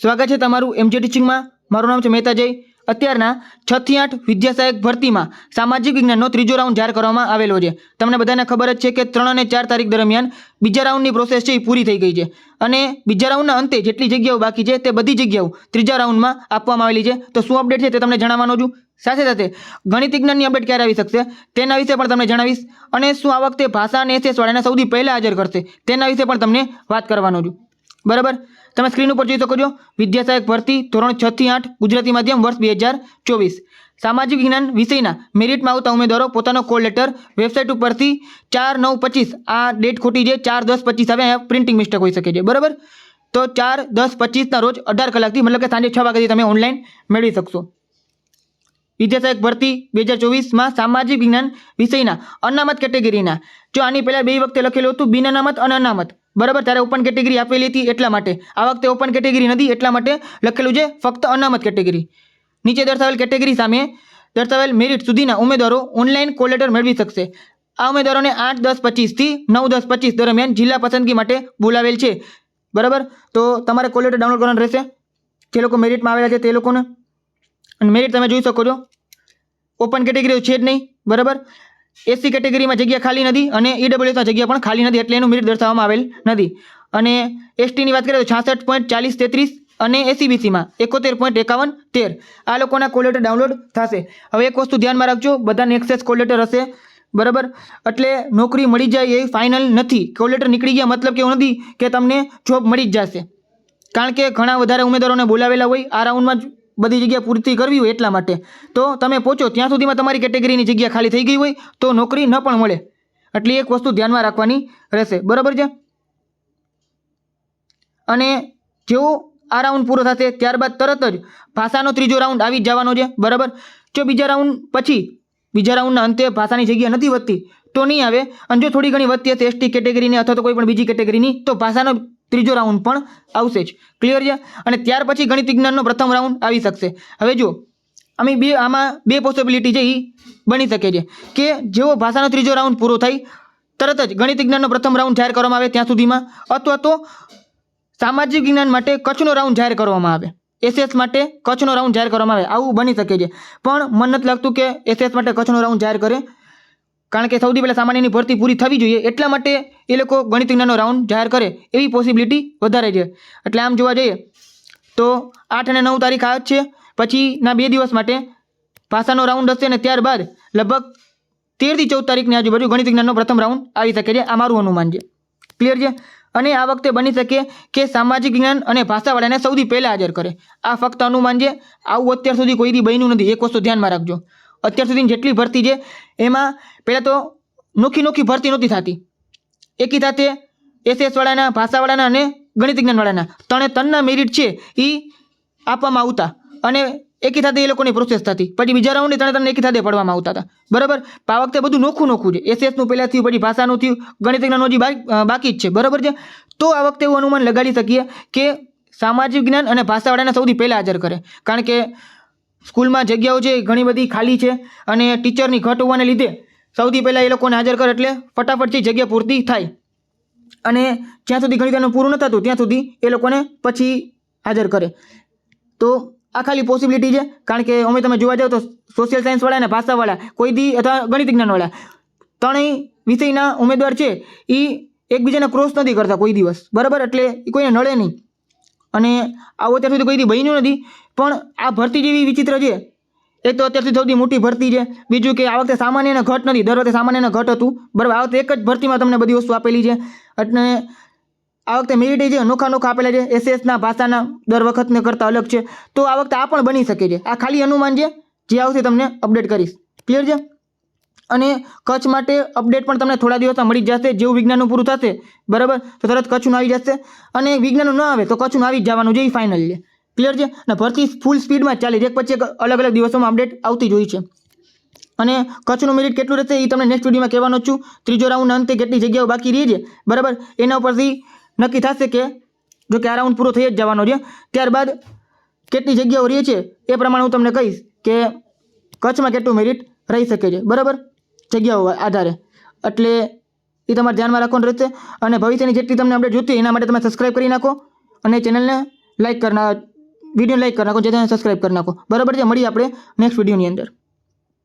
સ્વાગત છે તમારું એમજે ટીચિંગમાં મારું નામ છે મહેતા જય. અત્યારના છ થી આઠ વિદ્યાસહાયક ભરતીમાં સામાજિક વિજ્ઞાનનો ત્રીજો રાઉન્ડ જાહેર કરવામાં આવેલો છે. તમને બધાને ખબર જ છે કે ત્રણ અને ચાર તારીખ દરમિયાન બીજા રાઉન્ડની પ્રોસેસ છે એ પૂરી થઈ ગઈ છે. અને બીજા રાઉન્ડના અંતે જેટલી જગ્યાઓ બાકી છે તે બધી જગ્યાઓ ત્રીજા રાઉન્ડમાં આપવામાં આવેલી છે. તો શું અપડેટ છે તે તમને જણાવવાનો છું. સાથે સાથે ગણિત વિજ્ઞાનની અપડેટ ક્યારે આવી શકશે તેના વિશે પણ તમને જણાવીશ. અને શું આ વખતે ભાષા અને એસએસ વાળાને સૌથી પહેલાં હાજર કરશે તેના વિશે પણ તમને વાત કરવાનો છું. બરાબર? તમે સ્ક્રીન ઉપર જોઈ શકો છો વિદ્યા સહાયક ભરતી ધોરણ છ થી આઠ, ગુજરાતી માધ્યમ વર્ષ બે હજાર ચોવીસ. સામાજિક વિજ્ઞાન વિષયના મેરિટમાં આવતા ઉમેદવારો પોતાનો કોલ લેટર વેબસાઇટ ઉપરથી ચાર નવ પચીસ, આ ડેટ ખોટી છે, ચાર દસ પચીસ આવે પ્રિન્ટિંગ મિસ્ટેક હોઈ શકે છે, બરાબર? તો ચાર દસ પચીસના રોજ અઢાર કલાકથી, મતલબ કે સાંજે છ વાગ્યાથી તમે ઓનલાઈન મેળવી શકશો. વિદ્યા સહાયક ભરતી બે હજાર ચોવીસમાં સામાજિક વિજ્ઞાન વિષયના અનામત કેટેગરીના જો આની પહેલાં બે વખતે લખેલું હતું, બિન અનામત અને અનામત. બરાબર? ત્યારે ઓપન કેટેગરી આપેલી હતી એટલા માટે. આ વખતે ઓપન કેટેગરી નથી, એટલા માટે લખેલું છે ફક્ત અનામત કેટેગરી નીચે દર્શાવેલ કેટેગરી સામે દર્શાવેલ મેરિટ સુધીના ઉમેદવારો ઓનલાઈન કોલ લેટર મેળવી શકશે. આ ઉમેદવારોને આઠ, દસ પચીસથી નવ, દસ, પચીસ દરમિયાન જિલ્લા પસંદગી માટે બોલાવેલ છે. બરાબર? તો તમારે કોલ લેટર ડાઉનલોડ કરવાનું રહેશે. જે લોકો મેરિટમાં આવેલા છે તે લોકોને. અને મેરિટ તમે જોઈ શકો છો. ઓપન કેટેગરી છે જ નહીં. બરાબર? એસસી કેટેગરીમાં જગ્યા ખાલી નથી અને ઈડબ્લ્યુએસમાં જગ્યા પણ ખાલી નથી એટલે એનું મેરિટ દર્શાવવામાં આવેલ નથી. અને એસટીની વાત કરીએ તો છાસઠ પોઈન્ટ ચાલીસ તેત્રીસ અને એસીબીસીમાં એકોતેર પોઈન્ટ એકાવન તેર. આ લોકોના કોલેટર ડાઉનલોડ થશે. હવે એક વસ્તુ ધ્યાનમાં રાખજો, બધાને એક્સેસ કોલેટર હશે. બરાબર? એટલે નોકરી મળી જાય એ ફાઇનલ નથી. કોલેટર નીકળી ગયા મતલબ કે નથી કે તમને જોબ મળી જ જશે. કારણ કે ઘણા વધારે ઉમેદવારોને બોલાવેલા હોય આ રાઉન્ડમાં જ બધી જગ્યા પૂર્તિ કરવી હોય એટલા માટે. તો તમે પહોંચો, ત્યાં સુધીમાં તમારી કેટેગરીની જગ્યા ખાલી થઈ ગઈ હોય તો નોકરી ન પણ મળે. એટલે એક વસ્તુ ધ્યાનમાં રાખવાની રહેશે. બરાબર છે? અને જેવો આ રાઉન્ડ પૂરો થશે, ત્યારબાદ તરત જ ભાષાનો ત્રીજો રાઉન્ડ આવી જવાનો છે. બરાબર? જો બીજા રાઉન્ડ પછી, બીજા રાઉન્ડના અંતે ભાષાની જગ્યા નથી વધતી, તો નહીં આવે. અને જો થોડી ઘણી વધતી હશે, એસટી કેટેગરીની અથવા તો કોઈ પણ બીજી કેટેગરીની, તો ભાષાનો ત્રીજો રાઉન્ડ પણ આવશે જ. ક્લિયર છે? અને ત્યાર પછી ગણિત વિજ્ઞાનનો પ્રથમ રાઉન્ડ આવી શકશે. હવે જો અમે બે, આમાં બે પોસિબિલિટી છે એ બની શકે છે. કે જેવો ભાષાનો ત્રીજો રાઉન્ડ પૂરો થાય તરત જ ગણિત વિજ્ઞાનનો પ્રથમ રાઉન્ડ જાહેર કરવામાં આવે ત્યાં સુધીમાં, અથવા તો સામાજિક વિજ્ઞાન માટે કચ્છનો રાઉન્ડ જાહેર કરવામાં આવે. એસએસ માટે કચ્છનો રાઉન્ડ જાહેર કરવામાં આવે. આવું બની શકે છે. પણ મને નથી લાગતું કે એસએસ માટે કચ્છનો રાઉન્ડ જાહેર કરે. કારણ કે સૌથી પહેલાં સામાન્યની ભરતી પૂરી થવી જોઈએ. એટલા માટે એ લોકો ગણિત વિજ્ઞાનનો રાઉન્ડ જાહેર કરે એવી પોસિબિલિટી વધારે છે. એટલે આમ જોવા જઈએ તો આઠ અને નવ તારીખ આ જ છે. પછીના બે દિવસ માટે ભાષાનો રાઉન્ડ હશે અને ત્યારબાદ લગભગ તેરથી ચૌદ તારીખની આજુબાજુ ગણિત વિજ્ઞાનનો પ્રથમ રાઉન્ડ આવી શકે છે. આ મારું અનુમાન છે. ક્લિયર છે? અને આ વખતે બની શકે કે સામાજિક વિજ્ઞાન અને ભાષાવાળાને સૌથી પહેલાં હાજર કરે. આ ફક્ત અનુમાન છે. આવું અત્યાર સુધી કોઈ દી બન્યું નથી. એક વસ્તુ ધ્યાનમાં રાખજો. અત્યાર સુધીની જેટલી ભરતી છે, એમાં પહેલાં તો નોખી નોખી ભરતી નહોતી થતી. એકી સાથે એસએસ વાળાના, ભાષાવાળાના અને ગણિત વિજ્ઞાનવાળાના ત્રણે ત્રણના મેરિટ છે એ આપવામાં આવતા. અને એકી સાથે એ લોકોની પ્રોસેસ થતી. પછી બીજા રાઉન્ડની ત્રણે ત્રણ એકી સાથે પડવામાં આવતા હતા. બરાબર? આ વખતે બધું નોખું નોખું છે. એસએસનું પહેલાં થયું, પછી ભાષાનું થયું ગણિત વિજ્ઞાનનું હજી બાકી બાકી જ છે. બરાબર છે? તો આ વખતે એવું અનુમાન લગાડી શકીએ કે સામાજિક જ્ઞાન અને ભાષાવાળાને સૌથી પહેલાં હાજર કરે. કારણ કે સ્કૂલમાં જગ્યાઓ છે ઘણી બધી ખાલી છે અને ટીચરની ઘટ હોવાને લીધે સૌથી પહેલાં એ લોકોને હાજર કરે એટલે ફટાફટથી જગ્યા પૂરતી થાય. અને જ્યાં સુધી ગણિતનું પૂરું ન થતું, ત્યાં સુધી એ લોકોને પછી હાજર કરે. તો આ ખાલી પોસિબિલિટી છે, કારણ કે અમે તમે જોવા જાઓ તો સોશિયલ સાયન્સવાળા અને ભાષાવાળા કોઈ દી અથવા ગણિત વિજ્ઞાનવાળા ત્રણેય વિષયના ઉમેદવાર છે એ એકબીજાને ક્રોસ નથી કરતા કોઈ દિવસ. બરાબર? એટલે એ કોઈને નડે નહીં. અને આવું અત્યાર સુધી કોઈ બન્યું નથી. પણ આ ભરતી જેવી વિચિત્ર છે. એક તો અત્યાર સુધી સૌથી મોટી ભરતી છે. બીજું કે આ વખતે સામાન્યને ઘટ નથી. દર વખતે સામાન્યને ઘટ હતું. બરાબર, આ વખતે એક જ ભરતીમાં તમને બધી વસ્તુ આપેલી છે. અને આ વખતે મેરિટ જે અનોખા અનોખા આપેલા છે. એસએસના ભાષાના દર વખતને કરતાં અલગ છે. તો આ વખતે આ પણ બની શકે છે. આ ખાલી અનુમાન છે. જે આવશે તમને અપડેટ કરીશ. ક્લિયર છે? અને કચ્છ માટે અપડેટ પણ તમને થોડા દિવસમાં મળી જ જશે, જેવું વિજ્ઞાનનું પૂરું થશે, બરાબર? તો તરત કચ્છનું આવી જશે. અને વિજ્ઞાનનું ન આવે તો કચ્છનું આવી જ જવાનું છે, એ ફાઇનલ છે. ક્લિયર છે? અને ભરતી ફૂલ સ્પીડમાં ચાલે, એક પછી એક અલગ અલગ દિવસોમાં અપડેટ આવતી જ હોય છે. અને કચ્છનું મેરિટ કેટલું રહેશે, એ તમને નેક્સ્ટ વિડીયોમાં કહેવાનો છું. ત્રીજો રાઉન્ડ અંતે કેટલી જગ્યાઓ બાકી રહી છે, બરાબર? એના ઉપરથી નક્કી થશે કે જો કે આ રાઉન્ડ પૂરો થઈ જ જવાનો છે. ત્યારબાદ કેટલી જગ્યાઓ રહી છે, એ પ્રમાણે હું તમને કહીશ કે કચ્છમાં કેટલું મેરિટ રહી શકે છે, બરાબર? જગ્યાઓ આધારે. એટલે એ તમારે ધ્યાનમાં રાખવાનું રહેશે અને ભવિષ્યની જેટલી તમને અપડેટ જોતી એના માટે તમે સબસ્ક્રાઈબ કરી નાખો અને ચેનલને લાઈક કરી નાખો વીડિયો લાઈક કરી નાખો જેને સબસ્ક્રાઈબ કરી નાખો. બરાબર છે, મળીએ આપણે નેક્સ્ટ વિડીયોની અંદર.